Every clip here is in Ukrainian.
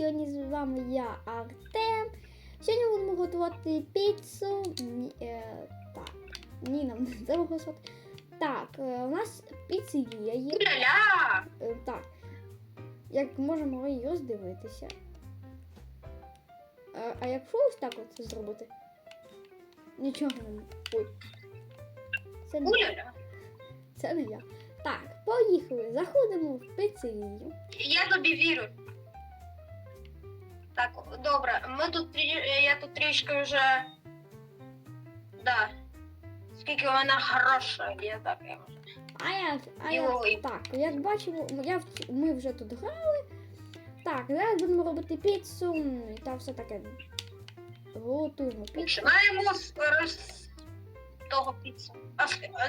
Сьогодні з вами я, Артем. Сьогодні будемо готувати піцу. Ні, е, так, ні, нам не треба голосувати. Так, е, у нас піцерія є. Ля-ля! Е, так. Як можемо її роздивитися. Е, а якщо ось так от зробити? Нічого не. Ой. Це не, Уля-ля. це не я. Так, поїхали. Заходимо в піцерію. Я тобі вірю. Так, добре, ми тут я тут трішки вже. Да. Скільки вона хороша, я так я можу. А я, а я так, як бачимо, я, ми вже тут грали. Так, зараз будемо робити піцу та все таке. Готуємо піцу. Починаємо з, того піцу. А, а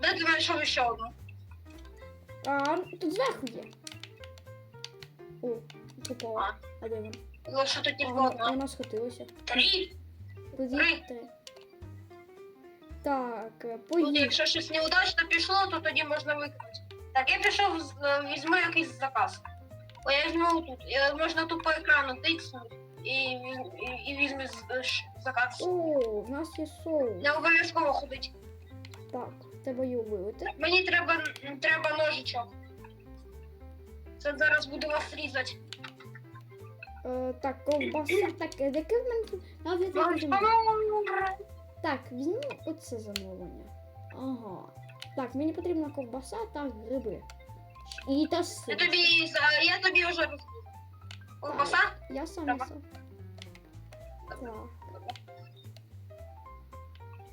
де ти знайшов ще одну? А тут зверху є. О, попала. А де вона? Ну, що тут тільки одна? вона схотилася. Три. Тут Три. три. Так, е, Тут, поїхали. якщо щось неудачно пішло, то тоді можна викинути. Так, я пішов, з- е, візьму якийсь заказ. О, я візьму тут. Я, можна тут по екрану тицнути і, віз- і, і з- е, ш- заказ. О, в нас є соус. Не обов'язково ходить. Так, треба її вилити. Мені треба, м, треба ножичок. Це зараз буду вас різати. Е, так, ковбаса. Так, е, яке в мене тут? Навіть. Так, візьму оце замовлення. Ага. Так, мені потрібна ковбаса та гриби. І та Я тобі, я тобі вже розповім. Ковбаса? Я сам сам. Так.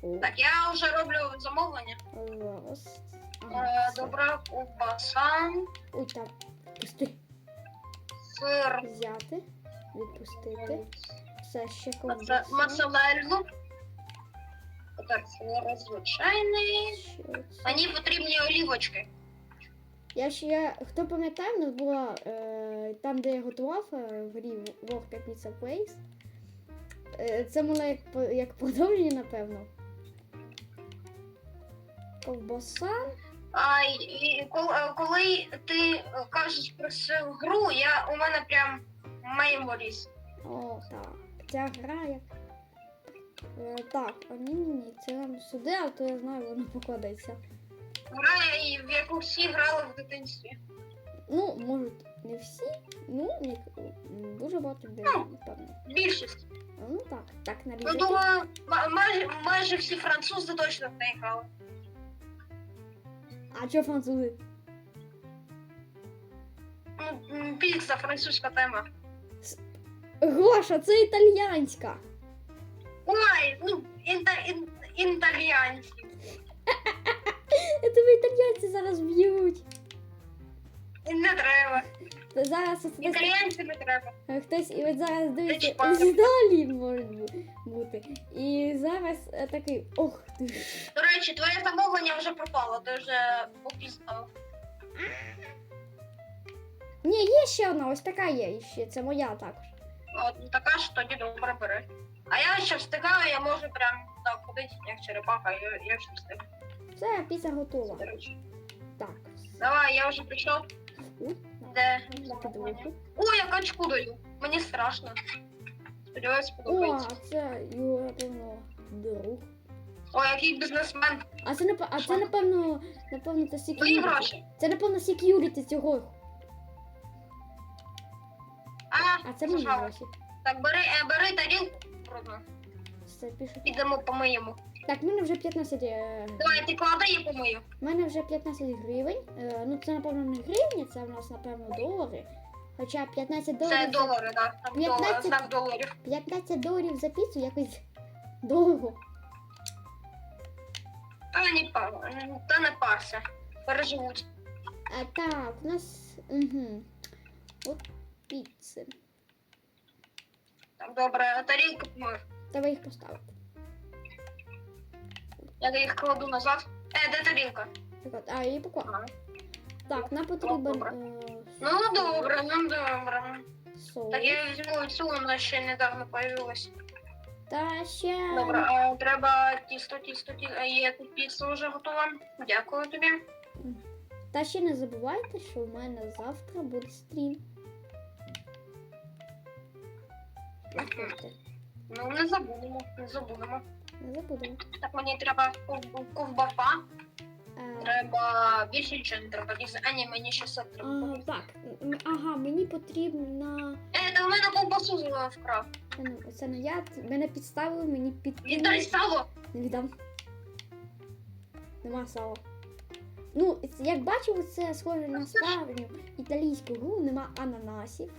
О, Так, я вже роблю замовлення. зараз. Е, все. Добре, ковбаса, Ой, так. Пусти. сир, Взяти. Відпустити. Все ще ковбаса. моцареллу. Так, сир звичайний. Мені потрібні олівочки. Я ще, я, хто пам'ятає, в нас була е, там, де я готував е, в грі Вовка Pizza Place. Е, це було як, по- як продовження, напевно. Ковбаса. А і коли, коли ти е, кажеш про цю гру, я у мене прям меморіс. О, так. Ця гра як. Е, так, а ні, ні, ні, це нам сюди, а то я знаю, воно покладеться. Гра, в яку всі грали в дитинстві. Ну, може, не всі, ну, ні, м, дуже багато людей, напевно. Більшість. Ну так, так Ну, нарізати. думаю, ма- майже, майже всі французи точно в неї грали. А чого французи? Ну, м, піца, французька тема. Гоша, це італьянська. Ой, ну, інта, ін, інталіанці. Я тебе італьянці зараз б'ють. Не треба. Та Зараз ось хтось, Італіянці не треба. хтось і от зараз дивиться чіпаю. з Італії може бу- бути. І зараз е, такий, ох ти. ж. До речі, твоє замовлення вже пропало, ти вже опізнав. Ні, є ще одна, ось така є ще. Це моя також. От, ну, така ж тоді добре бери. А я ще встигаю, я можу прям так ходити, як черепаха, я, я ще встиг. Все, піца готова. До речі. Так. Давай, я вже прийшов. Ой, Де? на я качку даю. Мені страшно. Сподіваюсь, О, подобається. це його, напевно, друг. Ой, який бізнесмен. А це напевно, а це напевно, напевно, це Мої security. гроші. Це напевно security цього. А, це зажала. гроші. Так, бери, е, бери тарілку. Брудно. Все, пишу. Підемо помиємо. Так, в мене вже 15 е, Давай, ти клади, я помию. У мене вже 15 гривень. Е, ну це напевно не гривні, це в нас напевно долари. Хоча 15 доларів. Це за- долари, так. Там 15. знак доларів. 15 доларів за піцу якось дорого. Та не пар, та не парся. Переживуть. А так, у нас. Угу. От піци. Так, добре, тарілку помив. Треба їх поставити. Я їх кладу назад. Е, де тарілка? Так от, а, її поклав. Ага. Так, нам потрібен добре. е, Ну добре, ну добре. соус. Так я візьму цю, вона ще недавно появилась. Та ще. Добре, а треба тісто, тісто, тісто. А Є тут піца вже готова. Дякую тобі. Та ще не забувайте, що в мене завтра буде стрім. Заходьте. Ну, не забудемо, не забудемо. Не забудемо. Так, мені треба ков- Е, треба більше не треба. Більше- А ні, мені ще все а, так, м, ага, мені потрібна. Е, ти у мене ковбасу вкрав. Це не, це не я, мене підставили, мені Віддай підкинули. сало. Не віддам. Нема сала. Ну, як бачив, це схоже на справжню італійську гру, нема ананасів.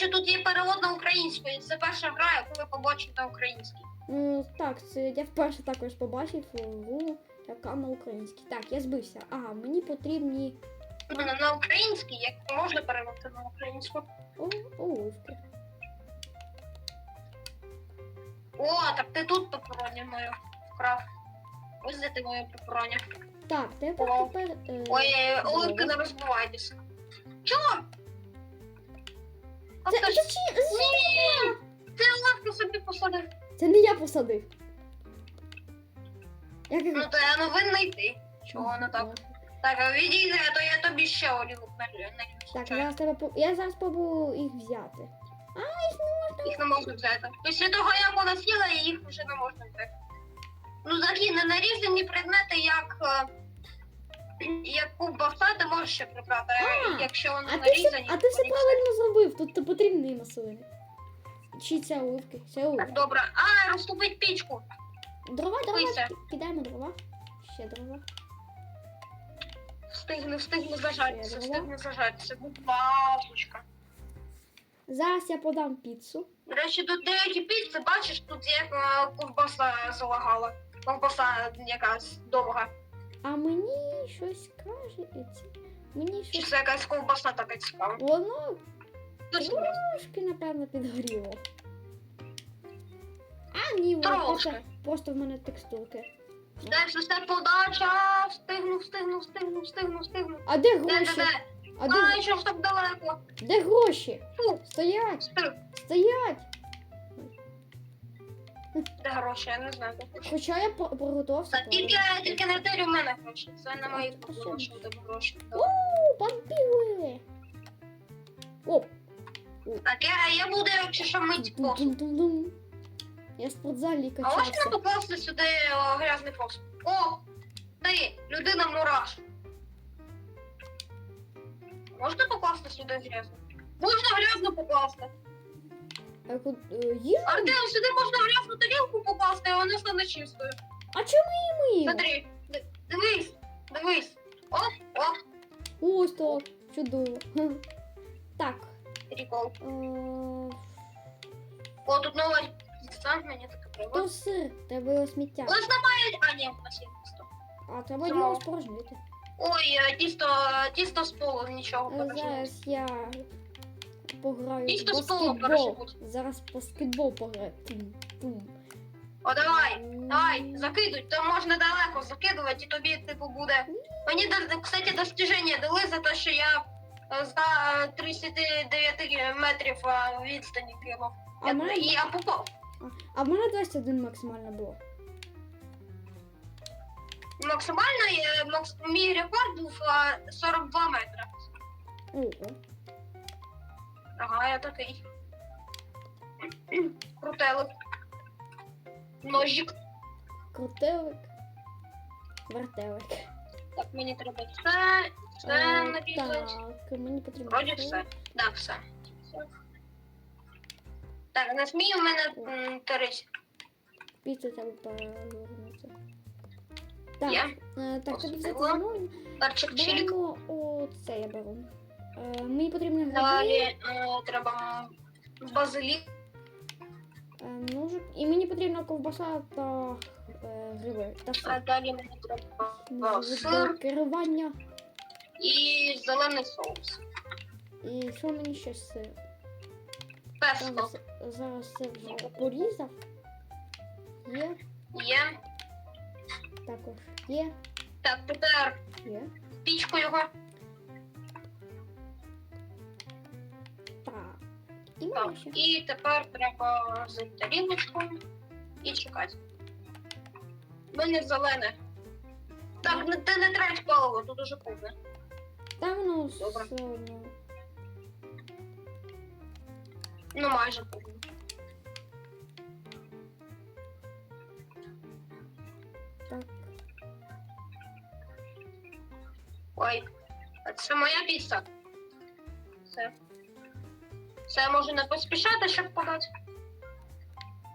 Речі, тут є перевод на українську, і це перша гра, яку ви побачите на українській. Ну, так, це я вперше також побачив гру, яка на українській. Так, я збився. Ага, мені потрібні на- на українській, як можна перевести на українську. о, оливки. О, так ти тут пепороні мою вкрав. Ось де ти мою пепороні. Так, тепер О. тепер. Е, Ой, оливки не розбивайтеся. Чого? Це, Тобто це, ж- чи- Ні! Ти оливки собі посадив. це не я посадив. Як Ну то я не винний ти. Чого не так? Так, а відійди, а то я тобі ще олівок налью. Так, зараз тебе по- я зараз спробую їх взяти. Їх не можна взяти. Після того, як вона сіла, їх вже не можна взяти. Ну, такі ненарізані предмети, як. е, Як ковбаса, ти можеш ще прибрати, а А, якщо вони А ти все, нарізані. а ти все вони- ти потрібні. Чи це оливки? Це Так, оливки. добре. А, розтопить пічку. Дрова, дрова, ки- кидаємо дрова. Ще дрова. Встигне, встигне зажатися, Добре. встигне зажатися. Будь ласочка. Зараз я подам піцу. До речі, тут деякі піци, бачиш, тут як е, ковбаса залагала. Ковбаса якась довга. А мені щось каже. і це- Мені Чи щось. це якась ковбаса така цікава? Воно. Трошки, напевно, підгоріло. А, ні, воно просто, Трошки. просто в мене текстурки. Все, все, все, подача. Встигну, встигну, встигну, встигну, встигну. А де Де, де, гроші? де? А де, Ай, що ж так далеко? де гроші? Фу, Стоять! встиг. Стоять! Де гроші, я не знаю. де. Хоча я по- приготувався. Та тільки, тільки не тирі в мене гроші. Це не мої А гроші, де гроші. О, бомбили! О, Так, я, я буду, якщо що, мить посуд. Я в спортзалі А можна качався. покласти сюди о, грязний посуд? О, ти, людина мураш. Можна покласти сюди грязно? Можна грязно покласти. А ку- е, їжу? Артем, сюди можна грязну тарілку покласти, і вона стане чистою. А чому ми їмо? Смотри, д- дивись, дивись. О, о, Ось так, чудово. Хм. Так. Прикол. Е, О, тут нова дістан, мені таке то сир, треба його сміття. У нас. А, ні, є тісто. А треба Знову. його спорожнити. Ой, е, тісто, тісто з полу, нічого Е, подожди. Зараз я пограю в Тісто з полу баскетбол. перешибуть. Зараз в баскетбол пограю. Тум, тум. О, давай. Давай, закидуй, то можна далеко закидувати, і тобі типу буде. Мені да- кстати, достіження дали за те, що я за 39 метрів е, відстані кинув. А Я- мене, І я попав. а в мене 21 максимально було. Максимально е, макс, мій рекорд був е, 42 метри. Ого. Ага, я такий. Крутелик. Ножик. Крутелик. Вертелик. Так, мені треба все, все Е, нарізати. Так, мені потрібно. Вроді це. все. Да, все. Так, на змії у мене тарись. Піцу треба перевернути. Так, Є. е, так, тобі Посипала. замовлення. Перчик чилік. Беремо оце я беру. Е, мені потрібно гриби, е, треба базилік. е, ножик. І мені потрібна ковбаса та е, гриби. Та А все. далі мені треба сир. до керування. І зелений соус. І що мені ще сир? Песто Зараз, зараз це вже порізав. Є, є. також є, Так, тепер є. в пічку його. Так. І Так. мені ще. І тепер треба взяти тарілочку і чекати. У мене зелене. Так, не- ти не трать паливо, тут уже повне. Та воно Добре. все одно. Ну, майже повний. Так. Ой, а це моя піца. Це. Це може не поспішати, щоб подати.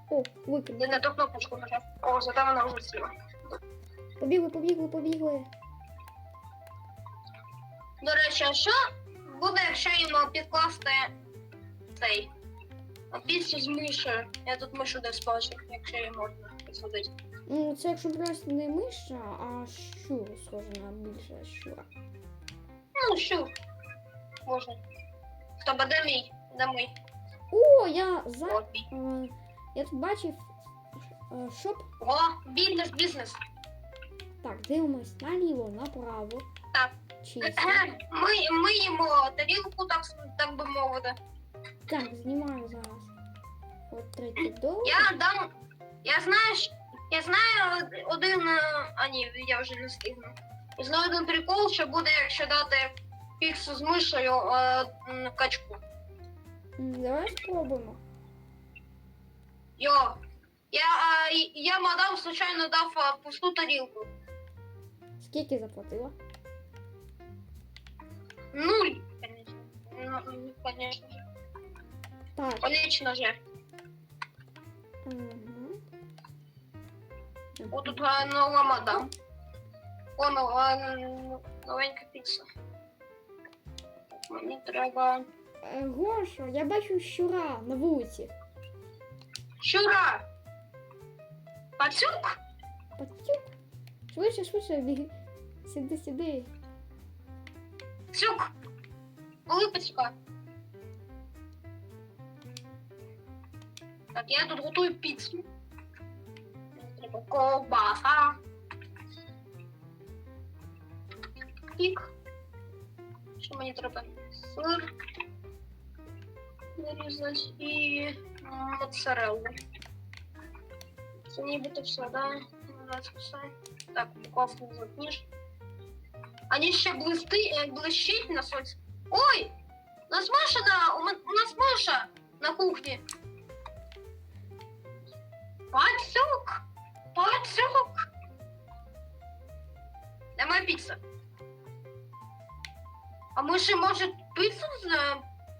О, викинь. Я не ту кнопочку нажав. О, зато вона вже сіла. Побігли, побігли, побігли. До речі, а що буде, якщо йому підкласти цей піцу з мишею? Я тут мишу десь бачив, якщо її можна посадити. Ну, це якщо брати не миша, а щур, схоже на більше щура. Ну, що? Можна. Хто буде мій? Де мій? О, я за. От е, я тут бачив е, шоп. О, бізнес, бізнес. Так, дивимось наліво, направо. Чисто. Ми, ми їмо тарілку, так, так би мовити. Так, знімаю зараз. От третій долар. Я дам. Я знаю, я знаю один. е, А ні, я вже не встигну. Я знаю один прикол, що буде, якщо дати піксу з мишею е, качку. Давай спробуємо. Йо. Я, а, я мадам случайно дав а, пусту тарілку. Скільки заплатила? Нуль. Конечно. Ну, конечно же. Так. Конечно же. Угу. О, тут нова мадам. О, нова, новенька піца. Мені треба. Е, Гоша, я бачу щура на вулиці. Щура! Пацюк? Пацюк. Швидше, швидше, біги. Сиди, сиди. Цюк! Коли? Так, я тут готую. Мені Треба ковбаса. Пік. Що мені треба? Сир. Нарізати і моцареллу. Це нібито все, да? Так, упаковку заткнеш. Они ще блисти, е, блищить на сонці. Ой! У нас Маша на. У, нас Маша на кухні. Пацюк! Пацюк! Моя піца? А ми ще може піцу з е,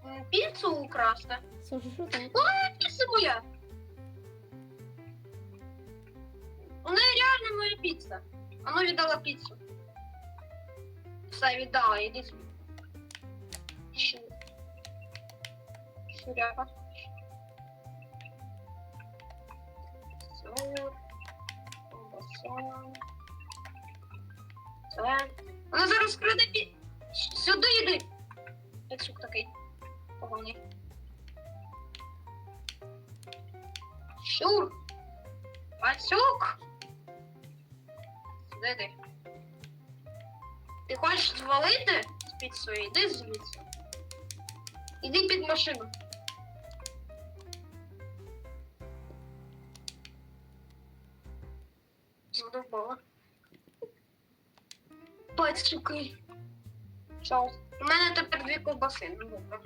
м, піцу украсти? Що там? Піца моя! У неї реально моя піца. Вона віддала піцу. Все віддала. Щу. Щуряка. Сор. Ковбаса. Це. Вона зараз краде пі... Сюди йди. Пацюк такий. Поганий. Щур. Пацюк. Сюди йди. Ти хочеш звалити з піцею? Іди звідси. Іди під машину. Задовбала. Пацюки. Чао. У мене тепер дві ковбаси. Ну, добре.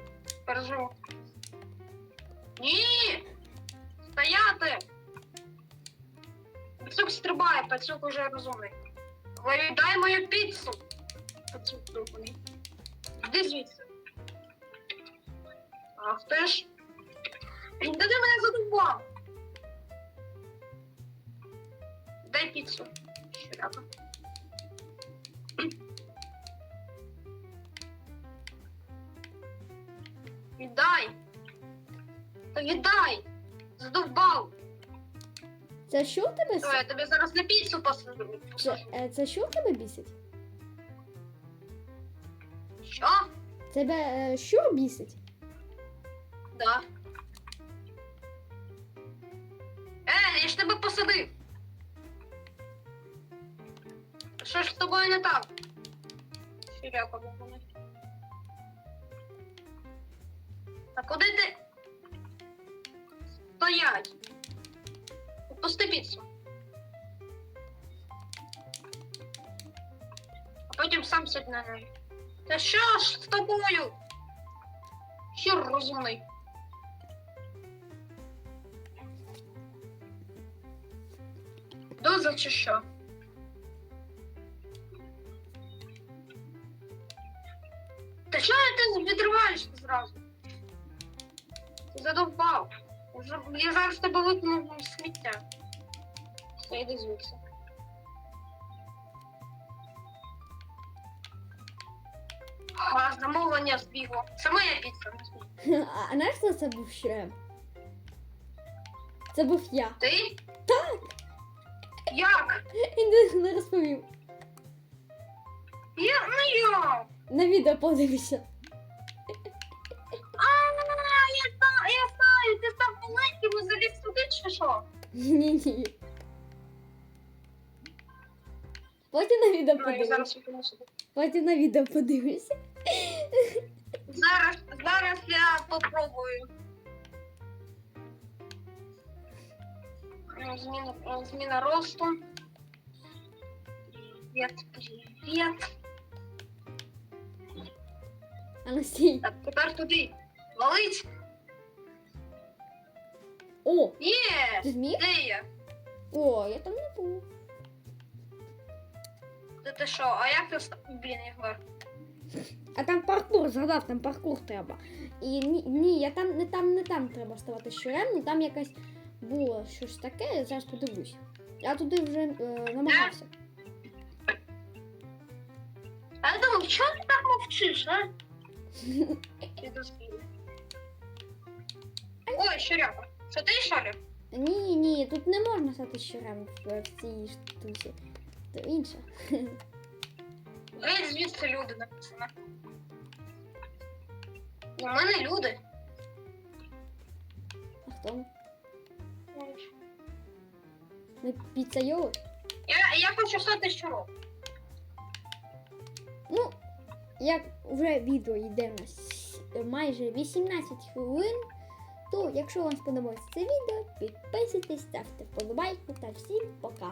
Переживу. Ні! Стояти! Пацюк стрибає, пацюк уже розумний. Говорю, дай мою піцу. Довбаний. Іди. Ах ти ж. Де ти мене задовбав? Дай піцу. Щуряка. Віддай. Та віддай. Задовбав. Це що в тебе? Що, я тобі зараз на піцу посаджу. Це, е, це що в тебе бісить? Тебе е, що бісить? Да. Е, я ж тебе посадив. Що ж з тобою не так? Щуряка бабуня. А куди ти? Стоять. Опусти піцу. А потім сам сядь на неї. Та що ж з тобою? Хір розумний. Доза чи що? Та що ти відриваєшся зразу? Ти задовбав. Уже я зараз тебе витягну в сміття. Все, йди звідси. А, замовлення збігло. Це моя не смій. А, знаєш, хто це був Шрем? Це був я. Ти? Так. Як? Він не- не розповів. Я, ну я. На відео подивися. А, я знаю, я знаю, ти став маленьким і заліз туди чи що? Ні, відео Ну, я подивися. зараз викину сюди. Потім на відео подивися. Зараз, зараз я попробую. Зміна, зміна росту. Привіт, привіт. А ну. Так, тепер туди. Валить. О, Є! ти зміг? Де я? О, я там не був. Ти, що? А як ти вста- Блін, Єгор. А там паркур, згадав, там паркур треба. І ні, ні я там не там, не там треба ставати щурем, ні там якась було щось таке, я зараз подивлюсь. Я туди вже е, намагався. А я думав, чого ти так мовчиш, а? Ой, щуряка. Це ти шарик? Ні, ні, тут не можна стати щурем в, в цій штуці. То інше. Геть звідси люди написано. У мене люди. А хто? ми? Піцайоли? Я, я хочу стати щуром. Ну, як вже відео йде у нас майже 18 хвилин, то якщо вам сподобалось це відео, підписуйтесь, ставте вподобайку та всім пока!